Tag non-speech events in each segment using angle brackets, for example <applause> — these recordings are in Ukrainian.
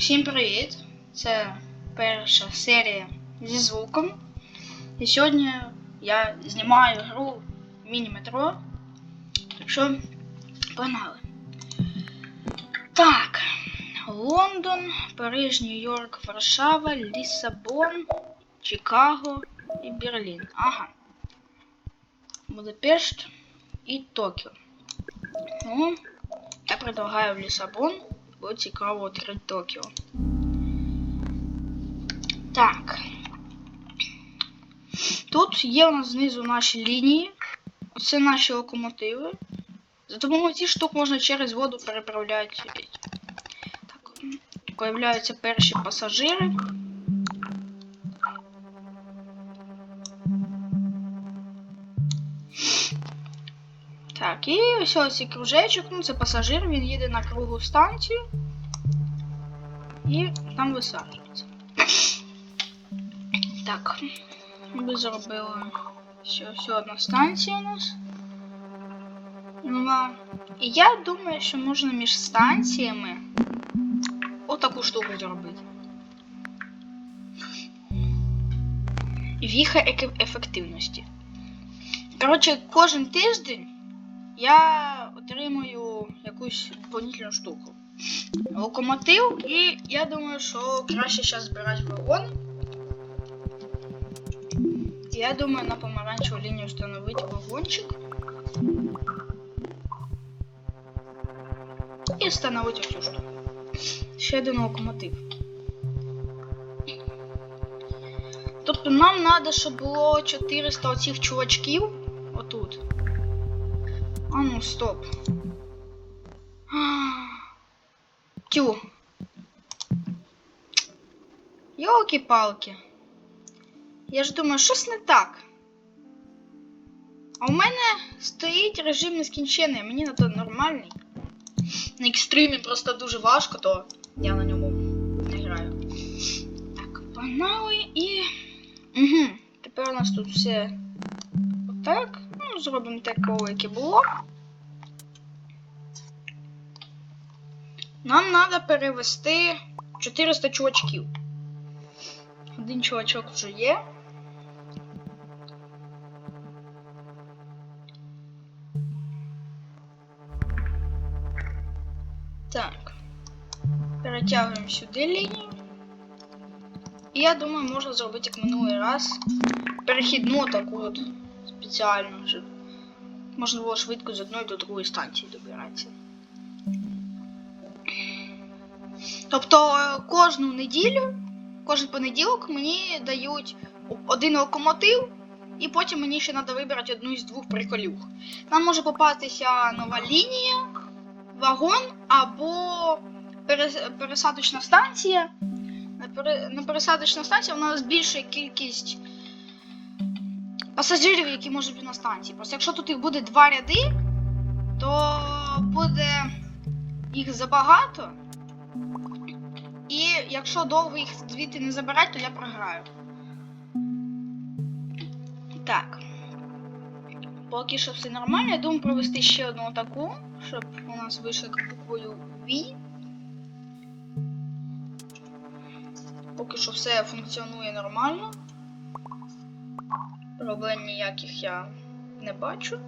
Всім привіт! Це перша серія зі звуком. І сьогодні я знімаю гру міні-метро. Так що погнали. Так. Лондон, Париж, Нью-Йорк, Варшава, Лісабон, Чикаго і Берлін. Ага. Будапешт і Токіо. Ну, я предлагаю в Лісабон. Було цікаво відкрити Токіо. Так. Тут є у нас знизу наші лінії. Це наші локомотиви. За допомогою цих штук можна через воду переправляти. Так. Появляються перші пасажири. Так, і ось ось кружечок, ну це пасажир, він їде на кругу станцію і там висаджується. Так, ми зробили ще, ще одна станція у нас. Нова. І я думаю, що можна між станціями отаку штуку зробити. Віха ефективності. Коротше, кожен тиждень я отримую якусь дополнительну штуку. Локомотив, і я думаю, що краще зараз збирати вагон. Я думаю, на помаранчеву лінію встановити вагончик. І встановити оцю штуку. Ще один локомотив. Тобто нам треба, щоб було 400 оцих чувачків стоп. Тю. Йолки-палки. Я ж думаю, щось не так. А у мене стоїть режим нескінчений, мені на то нормальний. На екстримі просто дуже важко, то я на ньому не граю. Так, погнали і. Угу. Тепер у нас тут все отак. Ну, зробимо таке, яке було. Нам треба перевести 400 чувачків. Один чувачок вже є. Так. Перетягуємо сюди лінію. І я думаю, можна зробити як минулий раз. Перехідну таку от спеціальну, щоб можна було швидко з одної до другої станції добиратися. Тобто е, кожну неділю, кожен понеділок мені дають один локомотив, і потім мені ще треба вибрати одну із двох приколюх. Нам може попастися нова лінія, вагон або пересадочна станція. На, пересадочна станція нас збільшує кількість пасажирів, які можуть бути на станції. Просто якщо тут їх буде два ряди, то буде їх забагато. І якщо довго їх звідти не забирати, то я програю. Так. Поки що все нормально, я думаю провести ще одну таку, щоб у нас вийшло буквою V. Поки що все функціонує нормально. Проблем ніяких я не бачу.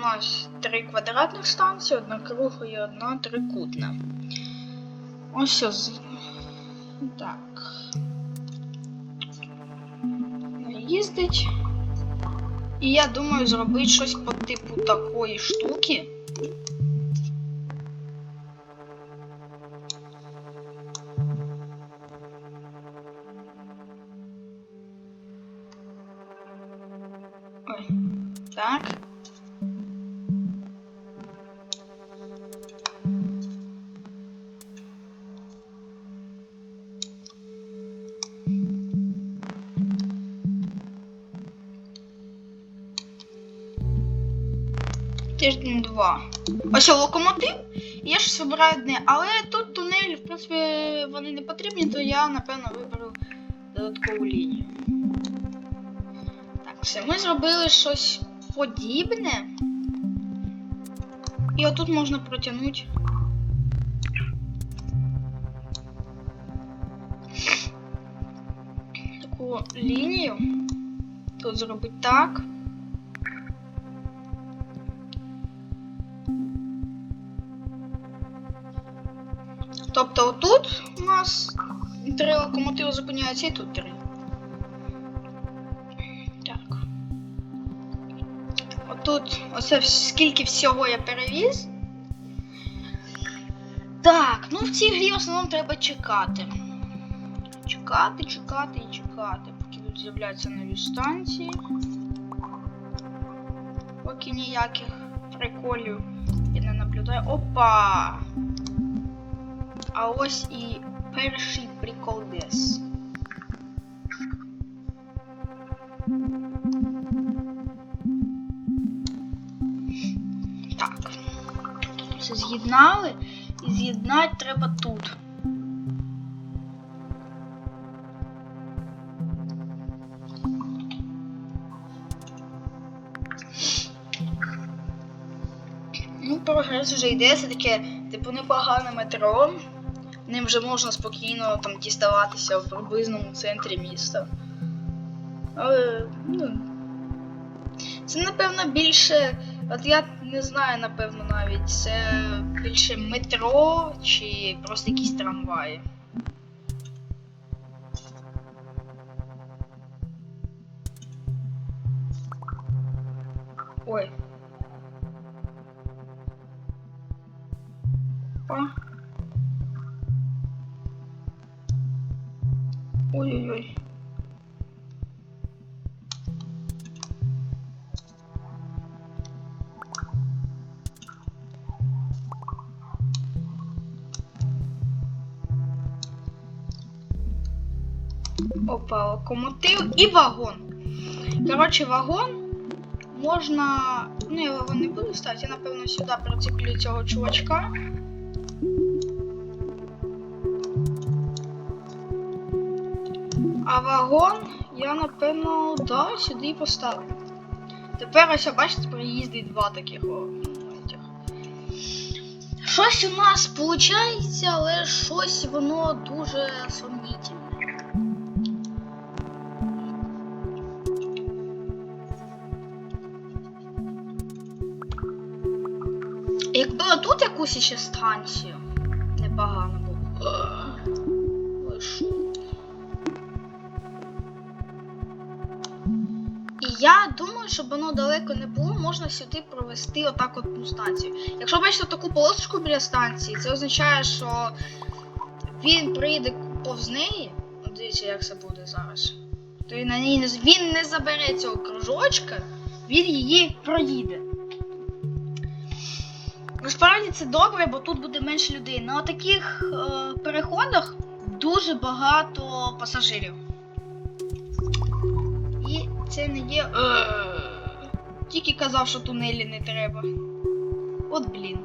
Нас три квадратних станції, одна кругла і одна трикутна. Ось ось. Так. Їздить. І я думаю зробити щось по типу такої штуки. Ой. Так. тиждень два. Ось локомотив. Я щось вибираю одне. Але тут тунелі, в принципі, вони не потрібні, то я, напевно, виберу додаткову лінію. Так, все, ми зробили щось подібне. І отут можна протягнути. Таку лінію. Тут зробить так. Тобто отут у нас три локомотиви зупиняються і тут три. Так. Отут оце скільки всього я перевіз. Так, ну в цій грі в основному треба чекати. Чекати, чекати і чекати, поки тут з'являються нові станції. Поки ніяких приколів я не наблюдаю. Опа! А ось і перший прикол десь. Так. Все з'єднали. І з'єднати треба тут. Ну, прогрес вже йде, це таке, типу, непогане метро. Ним вже можна спокійно там діставатися в приблизному центрі міста. Але, ну. Це, напевно, більше. От я не знаю, напевно, навіть це більше метро чи просто якісь трамваї. Опа, локомотив і вагон. Коротше, вагон можна. Ну, я вагон не буду ставити, я напевно сюди прицеплю цього чувачка. А вагон я напевно да, сюди поставлю. Тепер ось бачите, приїздить два таких. Щось у нас виходить, але щось воно дуже сумнітельне. Якби тут якусь ще станцію, непогано було. І я думаю, щоб воно далеко не було, можна сюди провести отак от одну станцію. Якщо бачите таку полосочку біля станції, це означає, що він прийде повз неї. Дивіться, як це буде зараз. То він на ній не він не забере цього кружочка, він її проїде. Насправді це добре, бо тут буде менше людей. На таких е, переходах дуже багато пасажирів. І це не є. Е, Тільки казав, що тунелі не треба. От блін.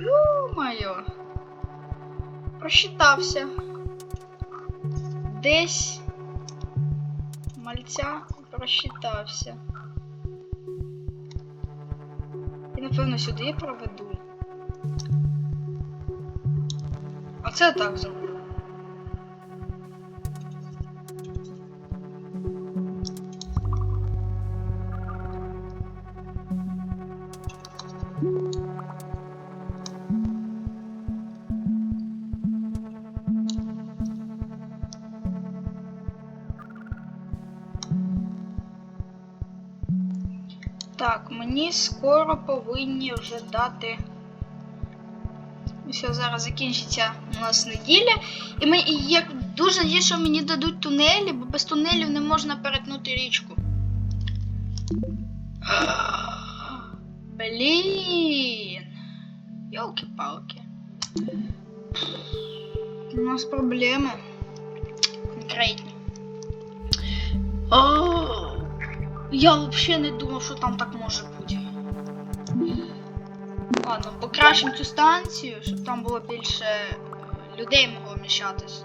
Ё-моё. Просчитався. Десь мальця просчитався. Напевно сюди проведу. А це так зроблю. Мені скоро повинні вже дати. Все, зараз закінчиться у нас неділя. І мені і як дуже є, що мені дадуть тунелі, бо без тунелів не можна перетнути річку. <sighs> Блін. Йолки-палки. У нас проблеми. Конкретні. Я взагалі не думав, що там так може бути. Ладно, покращимо цю станцію, щоб там було більше е, людей могло вміщатись.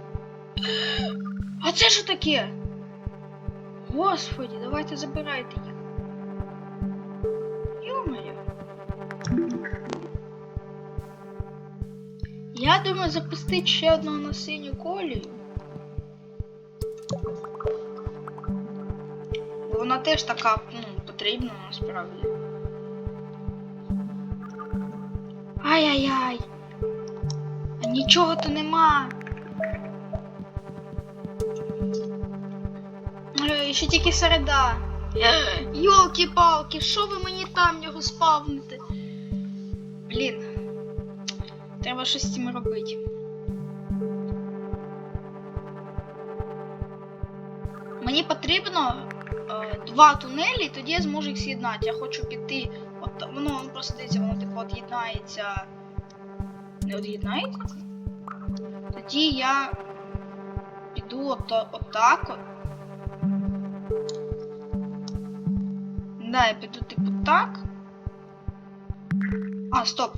А це що таке? Господі, давайте забирайте їх. Йо-моє. Я думаю запустити ще одного на синю колію. Бо вона теж така, ну, потрібна насправді. Ай-яй-яй. Нічого то нема. Ще тільки середа. Йолки-палки, що ви мені там його спавните? Блін. Треба щось з цим робити. Мені потрібно е, два тунелі, тоді я зможу їх з'єднати. Я хочу піти. Воно воно просто дивіться, воно типу од'єднається. Не од'єднається? Тоді я піду от, отак от. Да, я піду типу так. А, стоп.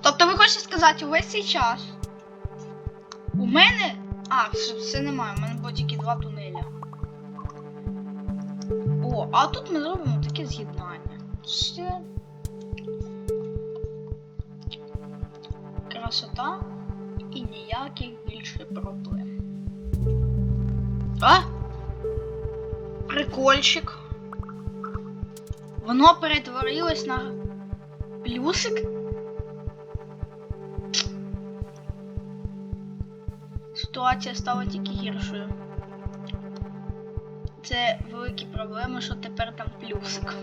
Тобто ви хочете сказати, увесь цей час у мене. А, все, все немає, у мене було тільки два тунеля. О, а тут ми зробимо таке з'єднання. Все. Красота і ніяких більше проблем. А? Прикольчик. Воно перетворилось на плюсик. Ситуація стала тільки гіршою. Це великі проблеми, що тепер там плюсик.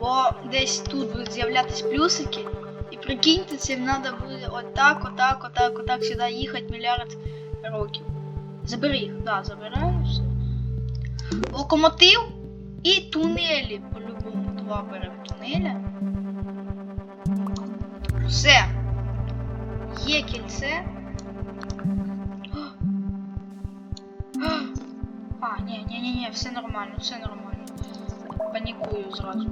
Бо десь тут будуть з'являтися плюсики, і прикиньте, цим треба буде отак, отак, отак, отак сюди їхати мільярд років. Забери їх, да, забираю все. Локомотив і тунелі. По-любому два беремо тунеля. Все. Є кільце. <gasps> А, ні, ні, ні, ні, все нормально, все нормально. Панікую зразу.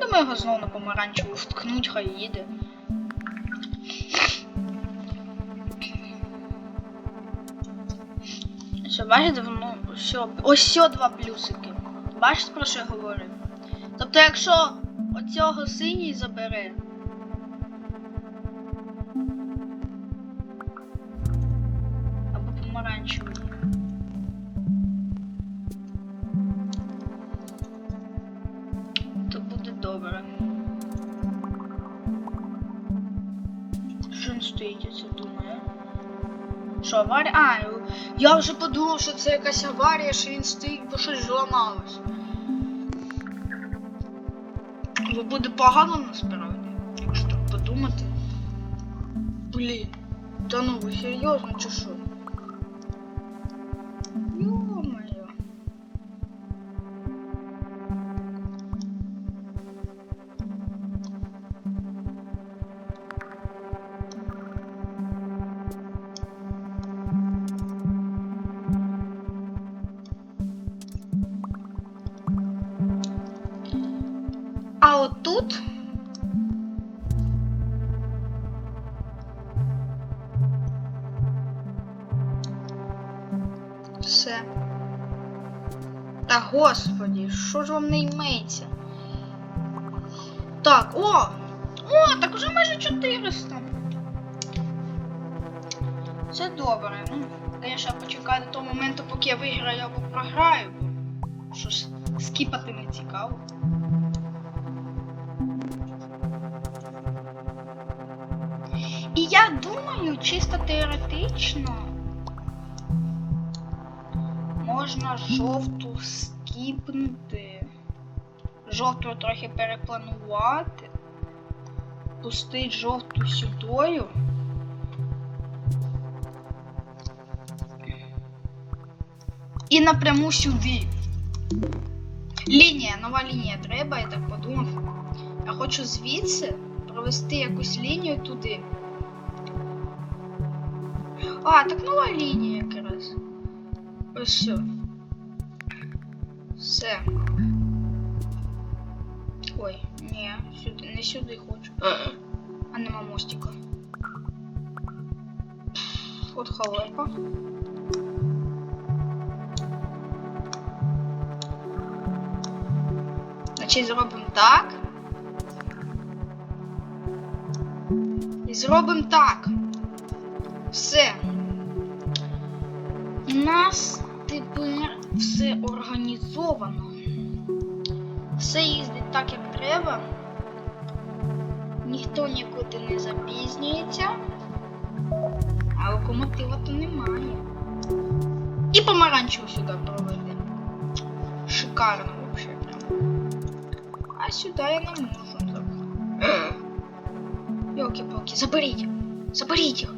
Думаю, його знову на помаранчеву вткнуть, хай їде. Все, бачите, воно все. Ось все два плюсики. Бачите, про що я говорю? Тобто, якщо оцього синій забере. Добре. Що стоїть, я це думаю? Що, аварія? А, я вже подумав, що це якась аварія, що він стоїть, бо щось зламалось. Бо буде погано насправді, якщо так подумати. Блін, та ну ви серйозно чи що? Все. Та господі, що ж вам не йметься? Так, о! О, так уже майже 400. Це добре. Ну, конечно, почекаю до того моменту, поки я виграю або програю, що ж скіпати не цікаво. І я думаю, чисто теоретично можна жовту скіпнути, жовту трохи перепланувати, пустити жовту сюдою. І напряму сюди. Лінія, нова лінія треба, я так подумав. Я хочу звідси провести якусь лінію туди. А, так нова лінія якраз. Ось все. Все. Ой, ні, сюди, не сюди хочу. А нема мостика. От халепа. Значить, зробимо так. І зробимо так. Все. У нас тепер все організовано. Все їздить так, як треба. Ніхто нікуди не запізнюється. А локомотива то немає. І помаранчеву сюди проведе. Шикарно вообще прям. А сюди я не можу. Йоки-палки, заберіть! Заберіть їх!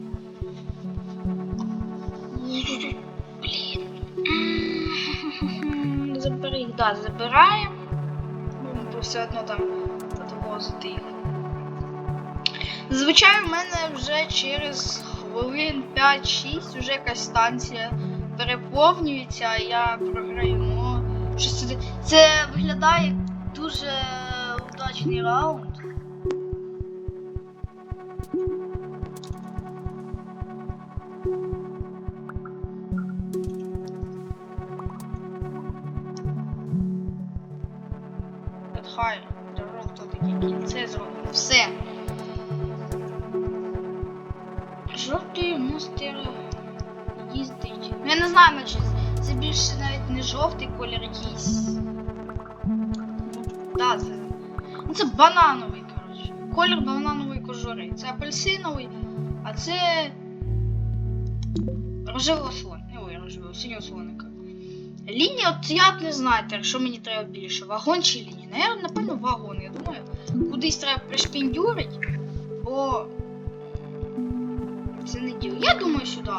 Забираємо. бо все одно там підвозити їх. Зазвичай в мене вже через хвилин 5-6 вже якась станція переповнюється, а я програю. Ну, щось. Це виглядає як дуже удачний раунд. Хай, дорог то таке кільце зробимо. Все. Жовтий монстр їздить. Ну, я не знаю, наче це більше навіть не жовтий колір якийсь. Да, це. Ну це банановий, коротше. Колір бананової кожури. Це апельсиновий, а це. Рожевого слоника. Ой, рожевого, синього слоника. Лінія, от я не знаю, що мені треба більше. Вагон чи лінія? Наверно, напевно, вагон, я думаю. Кудись треба пришпіндюрить, бо це не діло. Я думаю сюди.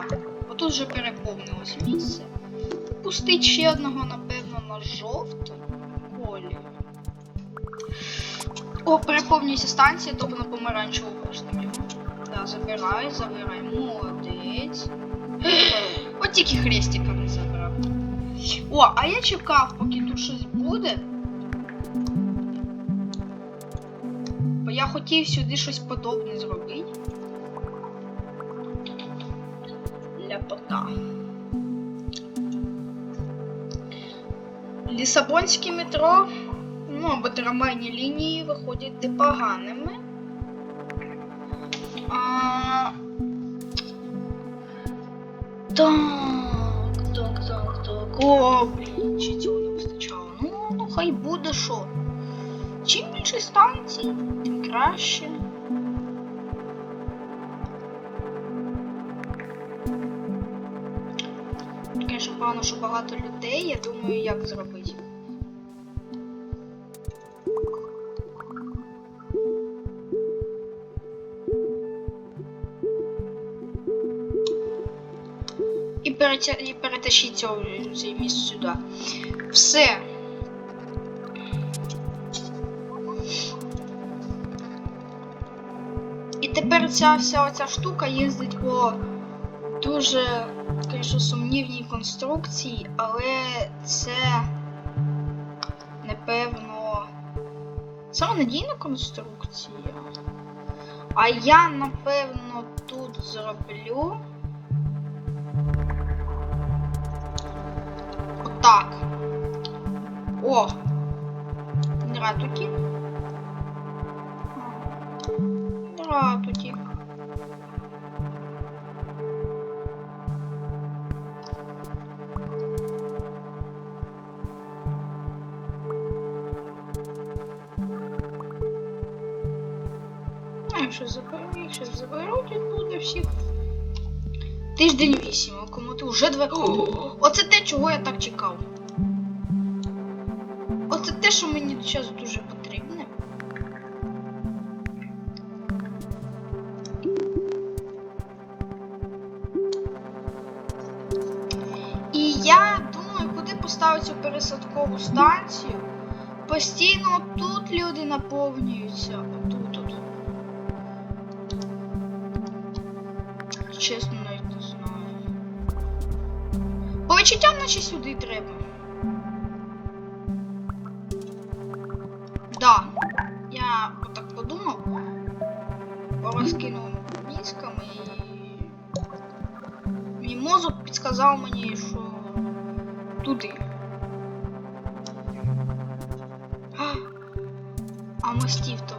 Отут вже переповнилось місце. Пустить ще одного, напевно, на жовтий колір. О, переповнюється станція, тобто на помаранчеву поштою. Да, забирай, забирай. Молодець. От тільки хрестика не забрав. О, а я чекав, поки тут щось буде. Я хотів сюди щось подобне зробити. Ляпота. Лісабонське метро, ну або трамвайні лінії виходять непоганими. А... Так, так, так, так. О, блін, чи цього не вистачало. Ну, ну хай буде що. Чим більше станцій, тим краще. Звісно, погано, що багато людей, я думаю, як зробити. І, перетащіть цього, цей сюди. Все. Тепер ця вся оця штука їздить по дуже, звісно, сумнівній конструкції, але це напевно саме надійна конструкція. А я напевно тут зроблю. Отак. О! Дратуки. Дратуки. А, якщо заберуть, якщо заберуть, відбуде всіх. Тиждень вісім, кому ти вже два. О, Оце те, чого я так чекав. Оце те, що мені зараз дуже потрібне. Пересадкову станцію. Постійно тут люди наповнюються. Отут от. Чесно, навіть не знаю. По наче сюди треба. Да. Я отак подумав. Порозкинув мізками і. Мій мозок підсказав мені, що туди. Мостів то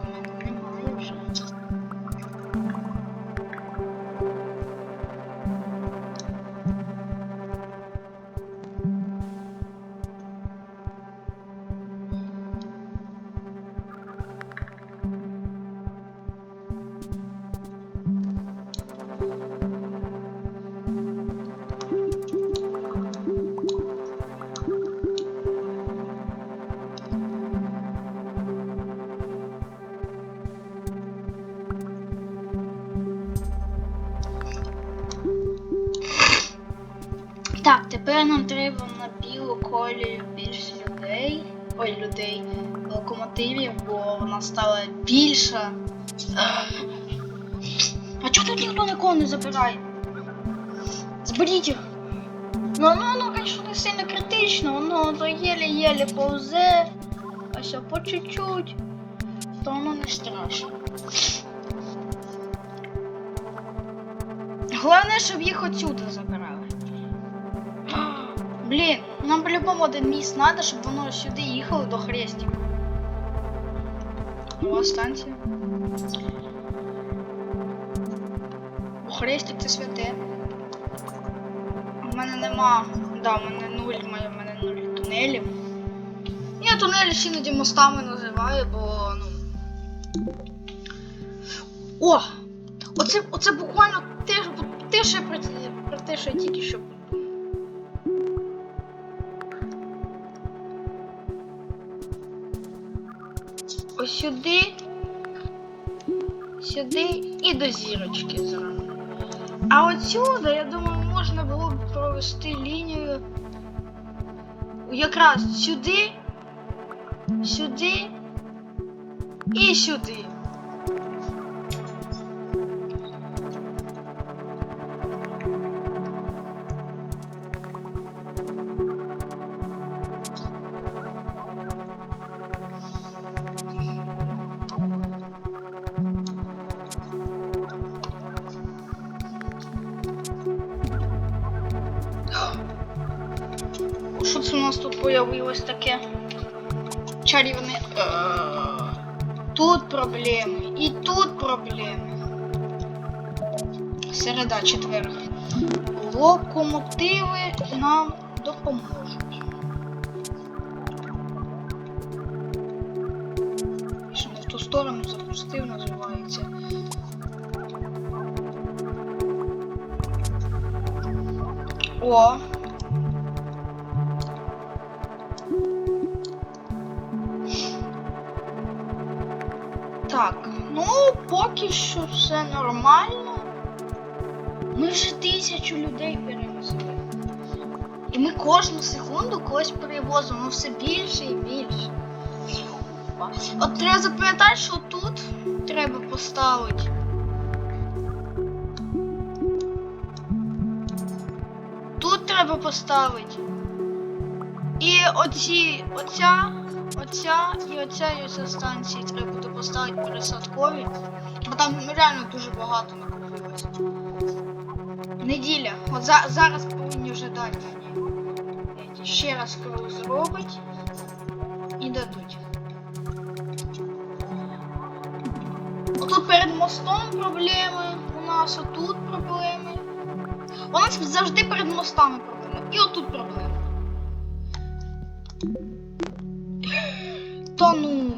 Так, тепер нам треба на білу колію більше людей. Ой, людей, локомотивів, бо вона стала більша. А чого тут ніхто нікого не забирає? Зберіть їх. Ну, ну, ну, звісно, не сильно критично, воно то єле-єле повзе, а все по чуть-чуть, то воно не страшно. Головне, щоб їх отсюди забирали. Блін, нам по-любому один міст треба, щоб воно сюди їхало до хрестика. О, станція. О, хрестик це святе. У мене нема. Да, у мене нуль, у мене, мене нуль тунелів. Я тунелі ще іноді мостами називаю, бо ну. О! Оце, оце буквально те, те, що про те, що я тільки що сюди, сюди і до зірочки зразу. А отсюда, я думаю, можна було б провести лінію якраз сюди, сюди і сюди. Нас тут появилось таке? Чарівне. Е, Тут проблеми. І тут проблеми. Середа, четверг. Локомотиви нам допоможуть. Що не в ту сторону запустив, називається. О, поки що все нормально. Ми вже тисячу людей перевезли. І ми кожну секунду когось перевозимо ну, все більше і більше. От треба запам'ятати, що тут треба поставити. Тут треба поставити. І оці, оця Оця і оця і оця станції треба буде поставити пересадкові. Бо там реально дуже багато накопилось. Неділя. От за, зараз повинні вже дати. Ще раз кров зробить і дадуть. Отут перед мостом проблеми. У нас отут проблеми. У нас завжди перед мостами проблеми. І отут проблеми. Та ну.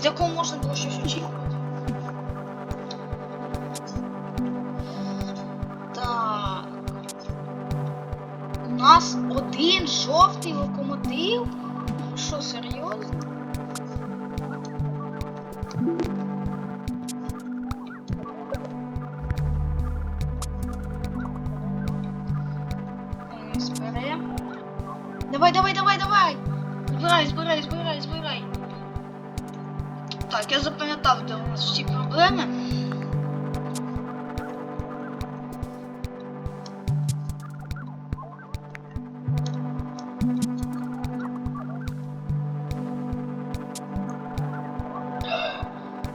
Від якого можна було щось очікувати. Так. нас один жовтий локомотив? Що, серйозно? Так, я запам'ятав, де у нас всі проблеми.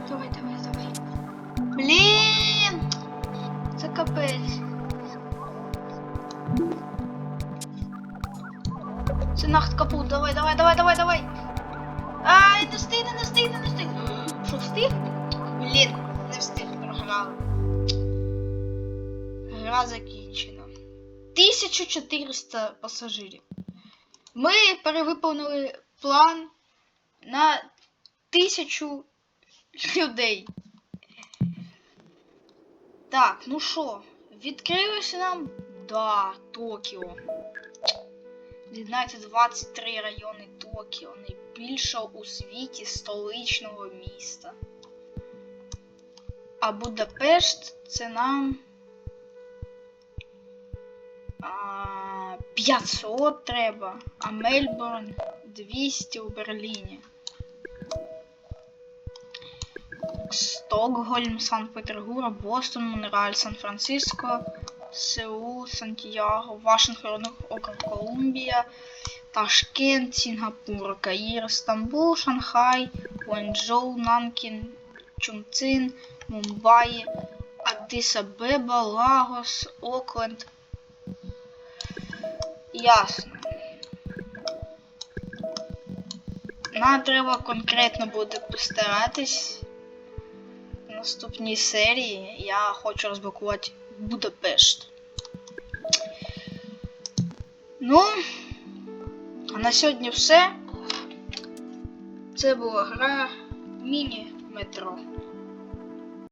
Давай, давай, давай. Блін! Це капець. Це нахт капут. Давай, давай, давай, давай, давай. Ай, не встиг, не встиг, не встиг. Що, встиг? Блін, не встиг, програли. Гра закінчена. 1400 пасажирів. Ми перевиповнили план на 1000 людей. Так, ну що, відкрилося нам? Да, Токіо. З'єднається 23 райони Токіо, найбільшого у світі столичного міста. А Будапешт це нам. 500 треба, а Мельбурн 200 у Берліні. Стокгольм, Санкт-Петербург, Бостон, Монреаль, Сан-Франциско, Сеул, Сантьяго, Вашингтон, округ Колумбія, Ташкент, Сінгапур, Каїр, Стамбул, Шанхай, Гуанчжоу, Нанкін, Чунцин, Мумбаї, Аддис-Абеба, Лагос, Окленд. Ясно. Нам треба конкретно буде постаратись в наступній серії. Я хочу розблокувати Будапешт. Ну, а на сьогодні все. Це була гра міні-метро.